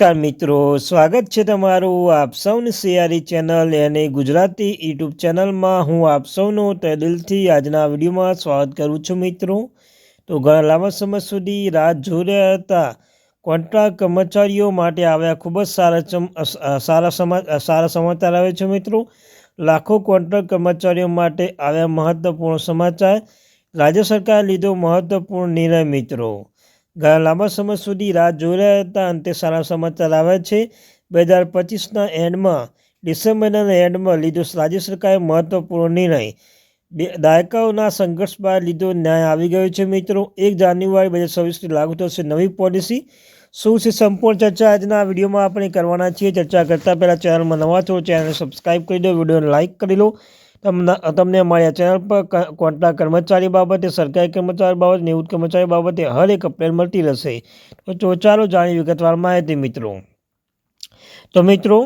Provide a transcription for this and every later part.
નમસ્કાર મિત્રો, સ્વાગત છે તમારું આપ સૌની સિયારી ચેનલ અને ગુજરાતી યુટ્યુબ ચેનલમાં. હું આપ સૌનું તે દિલથી આજના વિડીયોમાં સ્વાગત કરું છું મિત્રો. તો ઘણા લાંબા સમય સુધી રાહ જોઈ રહ્યા હતા. કોન્ટ્રાક્ટ કર્મચારીઓ માટે આવ્યા ખૂબ જ સારા સારા સમા સારા સમાચાર આવે છે મિત્રો. લાખો કોન્ટ્રાક્ટ કર્મચારીઓ માટે આવ્યા મહત્વપૂર્ણ સમાચાર. રાજ્ય સરકારે લીધો મહત્વપૂર્ણ નિર્ણય મિત્રો. ઘણા લાંબા સમય સુધી રાહ જોઈ રહ્યા હતા અંતે સારા સમાચાર આવ્યા છે. બે હજાર પચીસના એન્ડમાં, ડિસેમ્બરના એન્ડમાં લીધો રાજ્ય સરકારે મહત્વપૂર્ણ નિર્ણય. બે દાયકાઓના સંઘર્ષ બાદ લીધો ન્યાય આવી ગયો છે મિત્રો. એક જાન્યુઆરી બે હજાર છવ્વીસથી લાગુ થશે નવી પોલિસી. શું છે સંપૂર્ણ ચર્ચા? આજના વિડીયોમાં આપણે કરવાના છીએ ચર્ચા કરતાં પહેલાં ચેનલમાં નવા છો ચેનલને સબસ્ક્રાઈબ કરી દો, વિડીયોને લાઇક કરી લો. તમને તમને મળ્યા ચેનલ પર કોન્ટ્રા કર્મચારી બાબતે, સરકારી કર્મચારી બાબતે, નિવૃત્ત કર્મચારી બાબતે હર એક અપડેટ મળતી રહેશે. તો ચાલો જાણી વિગતવાર માહિતી મિત્રો. તો મિત્રો,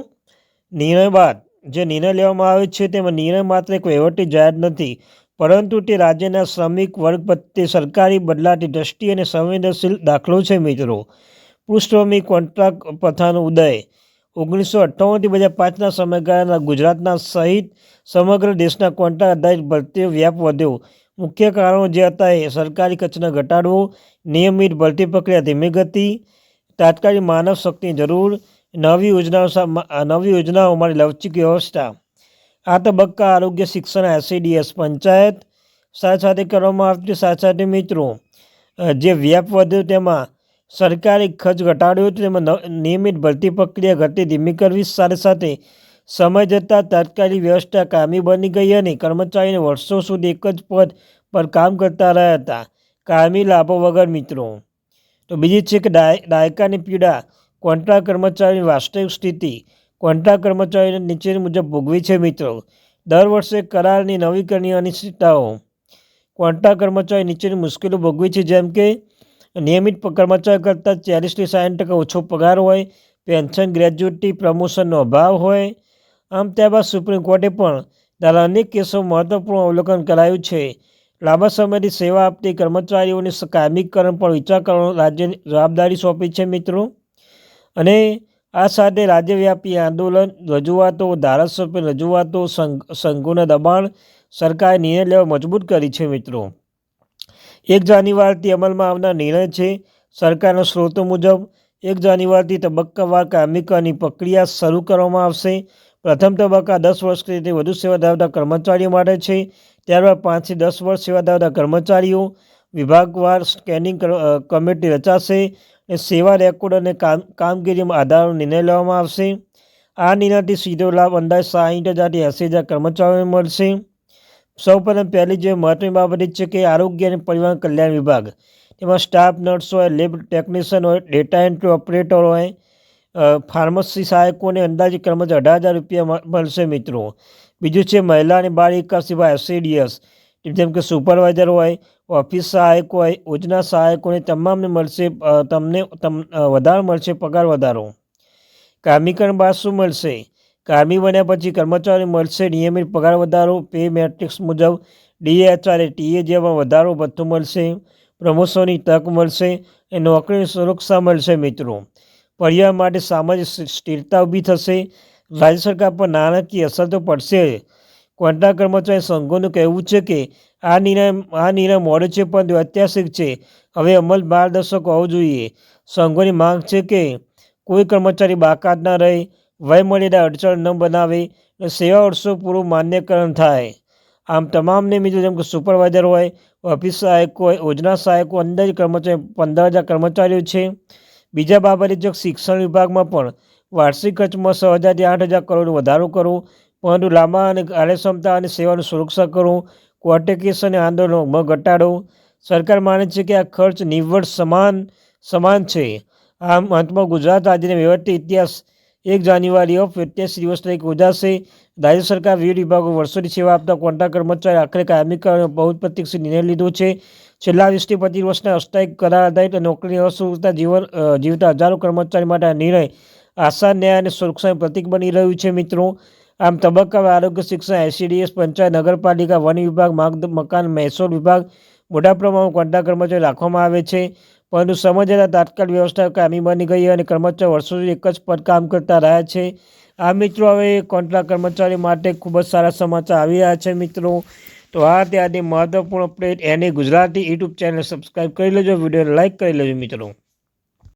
નિર્ણય બાદ જે નિર્ણય લેવામાં આવે છે તેમાં નિર્ણય માત્ર એક વહીવટી જાહેર નથી, પરંતુ તે રાજ્યના શ્રમિક વર્ગ પ્રત્યે સરકારી બદલાતી દ્રષ્ટિ અને સંવેદનશીલ દાખલો છે મિત્રો. પૃષ્ઠભૂમિ કોન્ટ્રાક્ટ પ્રથાનો ઉદય ઓગણીસો અઠ્ઠાવનથી બે હજાર પાંચના સમયગાળાના ગુજરાતના સહિત સમગ્ર દેશના કોન્ટ્રા આધારિત ભરતીઓ વ્યાપ વધ્યો. મુખ્ય કારણો જે હતા એ સરકારી ખર્ચને ઘટાડવો નિયમિત ભરતી પ્રક્રિયા ધીમી ગતિ, તાત્કાલિક માનવ શક્તિની જરૂર, નવી યોજનાઓ નવી યોજનાઓ માટે લવચીક વ્યવસ્થા. આ તબક્કા આરોગ્ય શિક્ષણ એસસીડીએસ પંચાયત સાથે સાથે કરવામાં આવતી સાથે સાથે મિત્રો જે વ્યાપ વધ્યો તેમાં સરકારી ખર્ચ ઘટાડ્યો તેમાં નવ- નિયમિત ભરતી પ્રક્રિયા ગતિ ધીમી કરવી સાથે સાથે સમય જતાં તાત્કાલિક વ્યવસ્થા કામી બની ગઈ અને કર્મચારીને વર્ષો સુધી એક જ પદ પર કામ કરતા રહ્યા હતા. કાયમી લાભો વગર મિત્રો. તો બીજી છે કે દાયકાની પીડા. કોન્ટ્રાક્ટ કર્મચારીની વાસ્તવિક સ્થિતિ. કોન્ટ્રાક્ટ કર્મચારીને નીચેની મુજબ ભોગવી છે મિત્રો. દર વર્ષે કરારની નવીકરણની અનિશ્ચિતતાઓ. કોન્ટ્રાક્ટ કર્મચારી નીચેની મુશ્કેલીઓ ભોગવી છે જેમ કે નિયમિત કર્મચારી કરતાં ચાલીસથી સાઠ ટકા ઓછો પગાર હોય, પેન્શન ગ્રેજ્યુટી પ્રમોશનનો અભાવ હોય. આમ ત્યારબાદ સુપ્રીમ કોર્ટે પણ દાદા અનેક કેસો મહત્વપૂર્ણ અવલોકન કરાયું છે. લાંબા સમયથી સેવા આપતી કર્મચારીઓને કાયમીકરણ પર વિચાર કરવાનો રાજ્યની જવાબદારી સોંપી છે મિત્રો. અને આ સાથે રાજ્યવ્યાપી આંદોલન, રજૂઆતો, ધારાસભ્ય રજૂઆતો, સંઘ, સંઘોના દબાણ સરકારે નિર્ણય લેવા મજબૂત કરી છે મિત્રો. એક જાન્યુઆરીથી અમલમાં આવનાર નિર્ણય છે. સરકારના સ્ત્રોતો મુજબ, એક જાન્યુઆરીથી તબક્કાવાર કામિકાની પ્રક્રિયા શરૂ કરવામાં આવશે. પ્રથમ તબક્કા દસ વર્ષથી વધુ સેવા ધરાવતા કર્મચારીઓ માટે છે. ત્યારબાદ પાંચથી દસ વર્ષ સેવા ધરાવતા કર્મચારીઓ વિભાગવાર સ્કેનિંગ કમિટી રચાશે અને સેવા રેકોર્ડ અને કામ, કામગીરીમાં આધારનો નિર્ણય લેવામાં આવશે. આ નિર્ણયથી સીધો લાભ અંદાજ સાહીઠ હજારથી એંસી હજાર કર્મચારીઓને મળશે. સૌપ્રથમ પહેલી જે મહત્વની બાબત એ છે કે આરોગ્ય અને પરિવહન કલ્યાણ વિભાગ, તેમાં સ્ટાફ, નર્સ હોય, લેબ ટેકનિશિયન હોય, ડેટા એન્ટ્રી ઓપરેટર હોય ફાર્મસી સહાયકોને અંદાજે ક્રમશ અઢાર હજાર રૂપિયા મળશે મિત્રો. બીજું છે મહિલા અને બાળ વિકાસ સિવાય એસસીડીએસ, જેમ કે સુપરવાઇઝર હોય, ઓફિસ સહાયક હોય, યોજના સહાયકોને તમામને મળશે તમને વધારો મળશે, પગાર વધારો. કામીકરણ બાદ શું મળશે. કામી બન્યા પછી કર્મચારી મળશે. નિયમિત પગાર વધારો પે મેટ્રિક્સ મુજબ ડીએચઆરએ ટીએ જેવા વધારો ભથ્થું મળશે. પ્રમોશનની તક મળશે અને નોકરીની સુરક્ષા મળશે મિત્રો. પરિવાર માટે સામાજિક સ્થિ- સ્થિરતા ઊભી થશે. રાજ્ય સરકાર પર નાણાકીય અસર તો પડશે કોન્ટ્રાક્ટ કર્મચારી સંઘોનું કહેવું છે કે આ નિર્ણય આ નિર્ણય મોડો છે પરંતુ ઐતિહાસિક છે. હવે અમલ માર્ગદર્શક હોવું જોઈએ. સંઘોની માંગ છે કે કોઈ કર્મચારી બાકાત ન રહે. વય મર્યાદા અડચણ ન બનાવે અને સેવા વર્ષો પૂરું માન્યકરણ થાય. આમ તમામને મિત્રો જેમ કે સુપરવાઇઝર હોય, ઓફિસ સહાયક હોય, યોજના સહાયકો અંદર કર્મચારી, પંદર હજાર કર્મચારીઓ છે. બીજા બાબતે જો શિક્ષણ વિભાગમાં પણ વાર્ષિક ખર્ચમાં છ હજારથી આઠ હજાર કરોડ વધારો કરવો પરંતુ લાંબા અને કાર્યક્ષમતા અને સેવાની સુરક્ષા કરવું કોર્ટે કેસ અને આંદોલનોમાં ઘટાડો. સરકાર માને છે કે આ ખર્ચ નિવડ સમાન સમાન છે. આમ અંતમાં ગુજરાત રાજ્યના વહીવટી ઇતિહાસ એક જાન્યુઆરી ઓફ વ્યત્યાસી દિવસ તરીકે ઉજાશે રાજ્ય સરકાર વિવિધ વિભાગો વર્ષોની સેવા આપતા કોન્ટ્રાક્ટ કર્મચારી આખરે કાયમીકરણ બહુ પ્રતિક્ષિત નિર્ણય લીધો છે. છેલ્લા વીસથી પચીસ વર્ષના અસ્થાયી કરાર આધારિત નોકરીની અસુવિધા જીવન જીવતા હજારો કર્મચારી માટે આ નિર્ણય આશા ન્યાય અને સુરક્ષાનું પ્રતીક બની રહ્યું છે મિત્રો. આમ તબક્કાવાર આરોગ્ય શિક્ષણ એસીડીએસ પંચાયત, નગરપાલિકા, વન વિભાગ, માર્ગ, મકાન, મહેસૂલ વિભાગ મોટા પ્રમાણમાં કોન્ટ્રાક્ટ કર્મચારી રાખવામાં આવે છે. પરંતુ સમય જતાં તાત્કાલિક વ્યવસ્થા કામી બની ગઈ અને કર્મચારી વર્ષો સુધી એક જ પદ કામ કરતા રહ્યા છે. આ મિત્રો હવે કોન્ટ્રાક્ટ કર્મચારી માટે ખૂબ જ સારા સમાચાર આવી રહ્યા છે મિત્રો. તો આ ત્યાંની મહત્વપૂર્ણ અપડેટ. એની ગુજરાતી યુટ્યુબ ચેનલ સબસ્ક્રાઈબ કરી લેજો, વિડીયોને લાઇક કરી લેજો મિત્રો.